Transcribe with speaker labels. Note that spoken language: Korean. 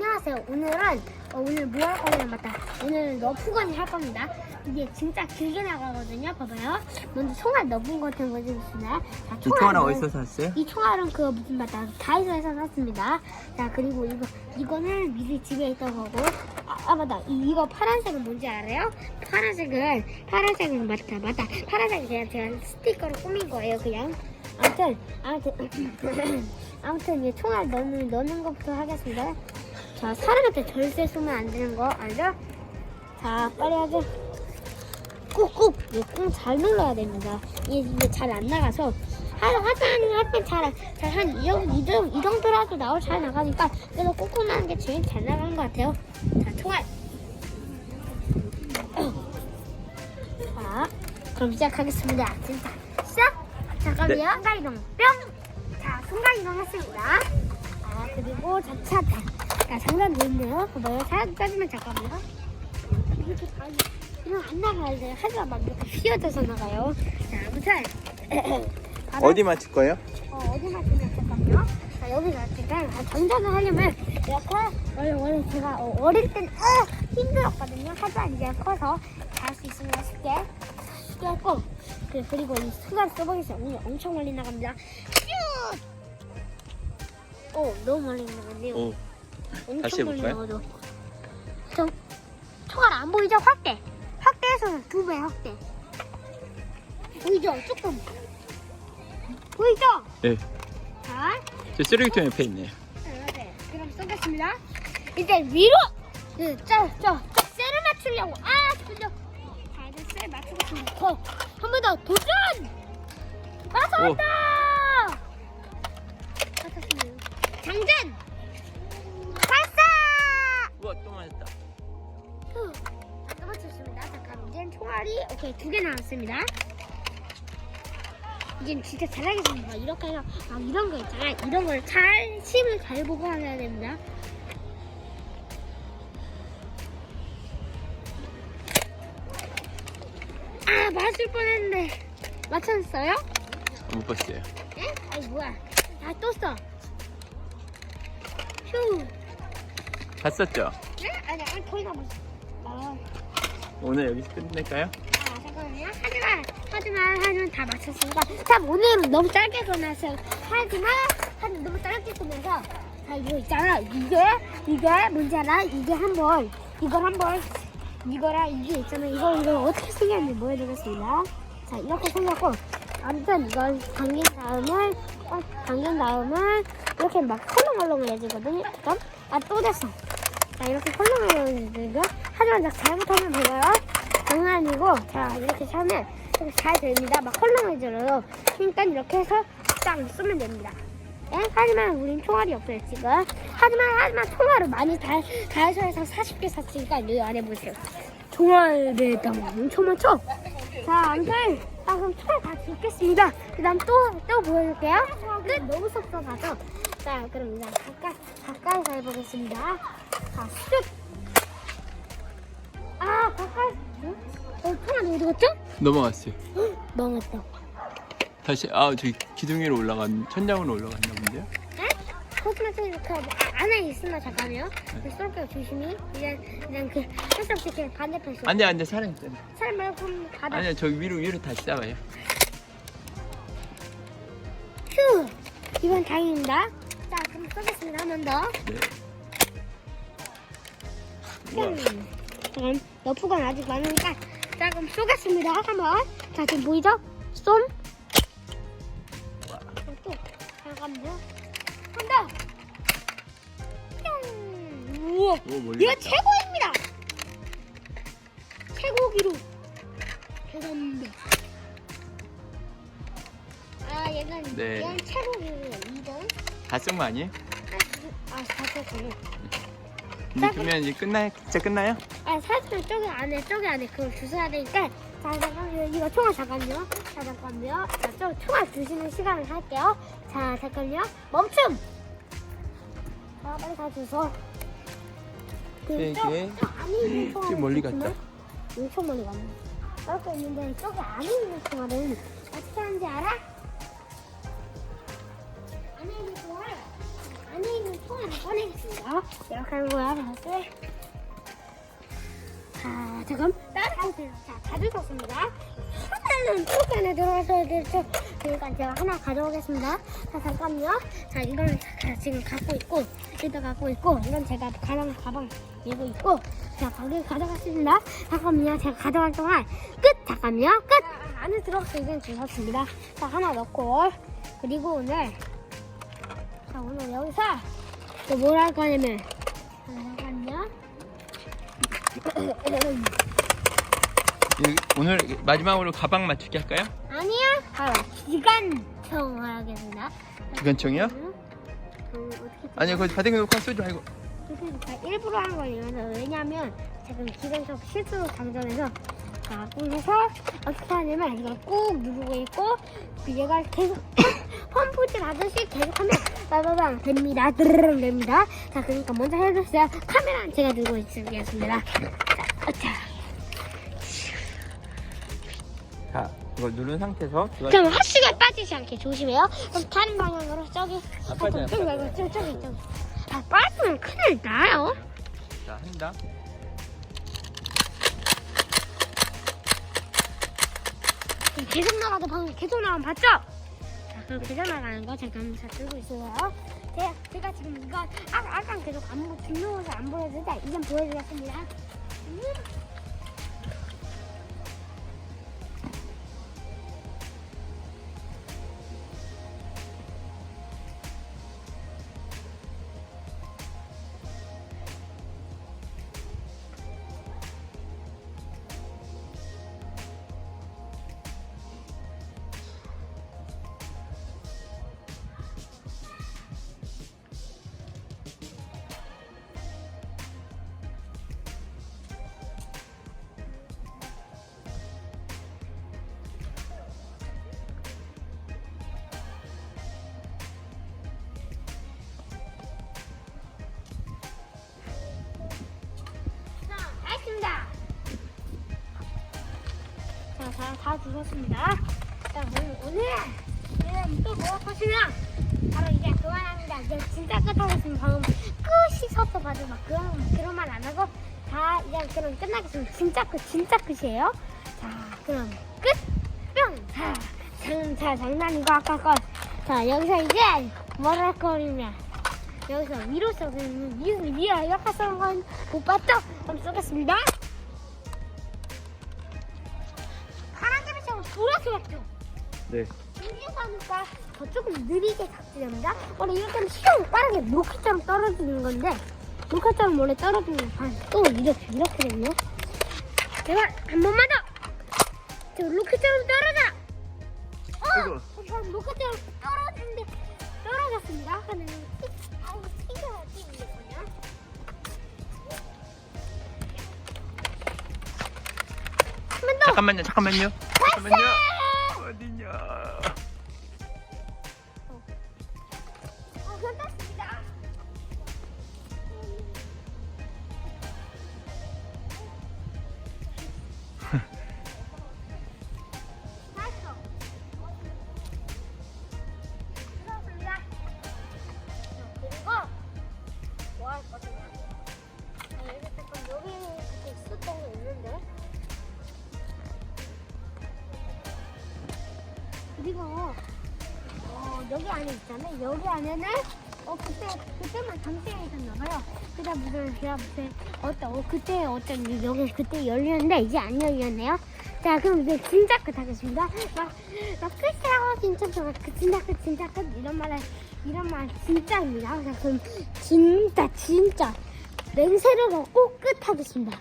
Speaker 1: 안녕하세요. 오늘은 어, 오늘 뭐 할 거냐면 맞다. 오늘 너프건이 할 겁니다. 이게 진짜 길게 나가거든요. 봐봐요. 먼저 총알 같은 거좀 있으나. 자,
Speaker 2: 이 총알은 어디서 샀어요?
Speaker 1: 이 총알은 그 무슨 맞다. 다이소에서 샀습니다. 자 그리고 이거 이거는 미리 집에 있던 거고. 아, 아, 맞다. 이, 이거 파란색은 뭔지 알아요? 파란색은 파란색은 맞다 맞다. 파란색은 그냥 제가 스티커로 꾸민 거예요. 그냥. 아무튼 아무튼 아무튼 이제 총알 넣는 넣는 것부터 하겠습니다. 자 사람한테 절대 쏘면 안 되는 거 알죠? 자 빨리 하죠. 꾹꾹 꾹잘 눌러야 됩니다. 이게 이게 잘 안 나가서 한 하자는 할때 잘잘한 이 정도 이 정도 이 정도라도 나올 잘 나가니까 그래서 꾹꾹 나는 게 제일 잘 나가는 것 같아요. 자 총알. 자 그럼 시작하겠습니다. 진짜 시작. 잠깐만요.
Speaker 2: 네.
Speaker 1: 순간 이동 뿅. 자 순간 이동 했습니다. 아 그리고 자차 자 장난 보이네요. 봐봐요. 사람까지만 잠깐만요. 이렇게 다 이거 안 나가야 돼요. 하지만 막 이렇게 휘어져서 나가요. 자, 아무튼
Speaker 2: 어디 맞출 거예요?
Speaker 1: 어, 어디 맞추면 잠깐요. 자, 여기 맞추면 아, 장전을 하려면 이렇게 원래 원래 제가 어, 어릴 때는 아, 힘들었거든요. 하지만 이제 커서 잘 수 있습니다. 쉽게 쉽게 했고 그, 그리고 이 순간 써보겠어요. 오늘 엄청 멀리 나갑니다. 슛! 오, 너무 멀리 나갔네요.
Speaker 2: 오, 다시
Speaker 1: 멀리
Speaker 2: 해볼까요?
Speaker 1: 저 총알 안 보이죠? 확대. 확대해서 두 배 확대. 보이죠? 조금. 보이죠?
Speaker 2: 네.
Speaker 1: 자,
Speaker 2: 저 쓰레기통 옆에 있네요.
Speaker 1: 네. 그럼 쏘겠습니다. 이제 위로. 네, 저, 저, 저 셀을 맞추려고. 아, 돌려. 자, 이제 셀 맞추겠습니다. 더. 한 번 더 도전. 맞았다. 맞았습니다. 장전.
Speaker 2: 우와, 또 맞았다.
Speaker 1: 후, 또 맞췄습니다. 잠깐 이제 총알이 오케이 두 개 나왔습니다. 이제 진짜 잘하겠습니다. 이렇게 해서 막 이런 거 있잖아요. 이런 걸 잘 심을 잘 보고 하셔야 됩니다. 아 맞을 뻔했는데 맞췄어요?
Speaker 2: 못 봤어요.
Speaker 1: 에? 아이 뭐야? 다또 써. 휴.
Speaker 2: 봤었죠?
Speaker 1: 에? 아니 아니 다 맞았어. 아.
Speaker 2: 오늘 여기서 끝낼까요?
Speaker 1: 아 잠깐만요. 하지만 하지만 하지만 다 맞췄으니까 참 오늘은 너무 짧게 끝났어요. 하지만 한 너무 짧게 끝내서 자 이거 있잖아 이게 이게 알아? 이게 한 번 이걸 한 번 이거랑 이게 있잖아 이거 이거 어떻게 생겼는지 보여드리겠습니다. 자 이렇게 생겼고 아무튼 이걸 당긴 다음에 어, 당긴 다음에 이렇게 막 헐렁헐렁해지거든요. 잠깐 아또 됐어. 자 이렇게 헐렁헐렁해지고 하지만 나 잘못하면 돼요. 장난 아니고 자 이렇게 하면 잘 됩니다. 막 헐렁해져요. 그러니까 이렇게 해서 딱 쓰면 됩니다. 예? 하지만 우린 총알이 없어요 지금. 하지만 하지만 총알을 많이 다 다이소에서 40개 샀으니까 여기 안에 보세요. 총알에 당 엄청 많죠? 자 아무튼 아 그럼 총알 다 줄겠습니다. 그 다음 또 또 보여줄게요. 끝. 너무 섭섭하죠? 자 그럼 이제 가까이 가까이서 해보겠습니다. 자 슛. 아 가까이. 응? 어 총알 어디 갔죠?
Speaker 2: 넘어갔어요.
Speaker 1: 망했다.
Speaker 2: 다시, 아, 저기 기둥 위로 올라간, 천장으로 올라갔나 본데요?
Speaker 1: 네? 거짓말 치지 그 아, 안에 있으면 잠깐만요. 그 쏠게요 조심히. 그냥 그냥 그 살짝 이렇게 반대편 쏠.
Speaker 2: 안 돼, 안 돼, 사람 있잖아.
Speaker 1: 사람 말고 그럼 바닥.
Speaker 2: 아니야, 저기 위로, 위로 다시 싸봐요.
Speaker 1: 휴. 이번 다행입니다. 쏘겠습니다 한 번 더.
Speaker 2: 네. 우와.
Speaker 1: 음. 너프가 아직 많으니까 자 그럼 쏘겠습니다 한번. 자 지금 보이죠? 그럼 또 잠깐만요. 한 더. 뿅. 우와.
Speaker 2: 오, 멀리
Speaker 1: 이거
Speaker 2: 갔다.
Speaker 1: 최고입니다. 최고 기록. 죄송합니다. 아 얘는
Speaker 2: 네.
Speaker 1: 얘는 최고 기록이에요. 2등.
Speaker 2: 다 쓴 거 아니에요?
Speaker 1: 아 사실
Speaker 2: 이제 그러면 이제 끝나, 진짜 끝나요?
Speaker 1: 아 사실 저기 안에 저기 안에 그걸 주셔야 되니까 자 잠깐만요 이거 총알 잠깐요. 자 잠깐만요. 자저 총알 주시는 시간을 할게요. 자 잠깐요. 멈춤. 자 빨리 다 주소. 있는 총알
Speaker 2: 좀 멀리 갔다.
Speaker 1: 엄청 멀리 갔네. 이렇게 있는데 저기 안에 있는 총알은 어떻게 하는지 알아? 포기 안에 들어가셔야 되죠. 그러니까 제가 하나 가져오겠습니다. 자, 잠깐만요. 자, 자, 지금 갖고 있고, 일단 갖고 있고, 이건 제가 가방, 가방 들고 있고, 자, 거기 가져갔습니다. 잠깐만요. 제가 가져갈 동안 끝! 잠깐만요. 끝! 자, 안에 들어가서 이제 주셨습니다. 자, 하나 넣고, 그리고 오늘, 자, 오늘 여기서 또뭘할 거냐면, 자, 잠깐만요.
Speaker 2: 여기 오늘 마지막으로 가방 맞추기 할까요?
Speaker 1: 아니야. 바로 기관총 하겠습니다.
Speaker 2: 기관총이요?
Speaker 1: 응? 음, 어떻게
Speaker 2: 아니요, 그거 바닥에 놓고 쏘지 말고.
Speaker 1: 그러니까 일부러 하는 거예요. 왜냐면 지금 기관총 실수로 장전해서 자, 꾹해서 어떻게 하냐면 이걸 꾹 누르고 있고 얘가 계속 펌프질 하듯이 계속하면 빠바방 됩니다. 드르릉 됩니다. 자, 그러니까 먼저 해주세요. 카메라는 제가 들고 있겠습니다. 자, 자.
Speaker 2: 자, 이걸 누른 상태에서
Speaker 1: 그럼 헛수가 빠지지 않게 조심해요. 그럼 다른 방향으로 저기.
Speaker 2: 아, 빠져요,
Speaker 1: 저기. 말고 저기 저기 저기. 아 빠지면 큰일 나요.
Speaker 2: 자, 한다.
Speaker 1: 지금 계속 나가도 방금 계속 나가면 봤죠? 자 그럼 계속 나가는 거 잠깐 잘 들고 있어요. 제가, 제가 지금 이거 아, 아까 계속 안 보, 중요해서 안 보여드렸는데 이제 보여드렸습니다. 음. 다, 다 주셨습니다. 자, 오늘, 오늘은 또 뭐할 것이냐? 바로 이제 그만합니다. 이제 진짜 끝하겠습니다. 방금 끝이 서서 봐도 막 그런, 그런 말 안 하고 다 이제 그럼 끝나겠습니다. 진짜 끝, 진짜 끝이에요. 자, 그럼 끝! 뿅! 자, 장, 자, 장난이고 아까 거. 자, 여기서 이제 뭘할 거냐? 여기서 위로 쏘는 위로 위로 이렇게 쏘는 건 못 봤죠? 그럼 쏘겠습니다. 왔죠.
Speaker 2: 네.
Speaker 1: 여기서 하니까 더 조금 느리게 작지됩니다. 원래 이렇게 하면 슝 빠르게 로켓처럼 떨어지는 건데 로켓처럼 원래 떨어지는 건또 이렇게 이렇게 됐네. 제발 한 번만 더. 저 로켓처럼 떨어져. 어, 저 로켓처럼 떨어지는데 떨어졌습니다. 아까는 아우 튕겨야 뛰는거든요. 한번 더.
Speaker 2: 잠깐만요, 잠깐만요. 잠깐만요.
Speaker 1: 거냐? 아, 여기 잠깐 여기 그때 있었던 거 있는데. 그리고 어, 여기 안에 있잖아요. 여기 안에는 어 그때 그때만 잠시만 있었나봐요. 그다 무슨 제가 무슨 어떤 어 그때 어떤 여기 그때 열렸는데 이제 안 열렸네요. 자 그럼 이제 진짜 끝 하겠습니다. 막막 끝이라고 진짜 저- 그 진짜 끝 진짜 끝 이런 말을 이런 말 진짜입니다. 자 그럼 진짜 진짜 맹세를 걸고 끝 하겠습니다.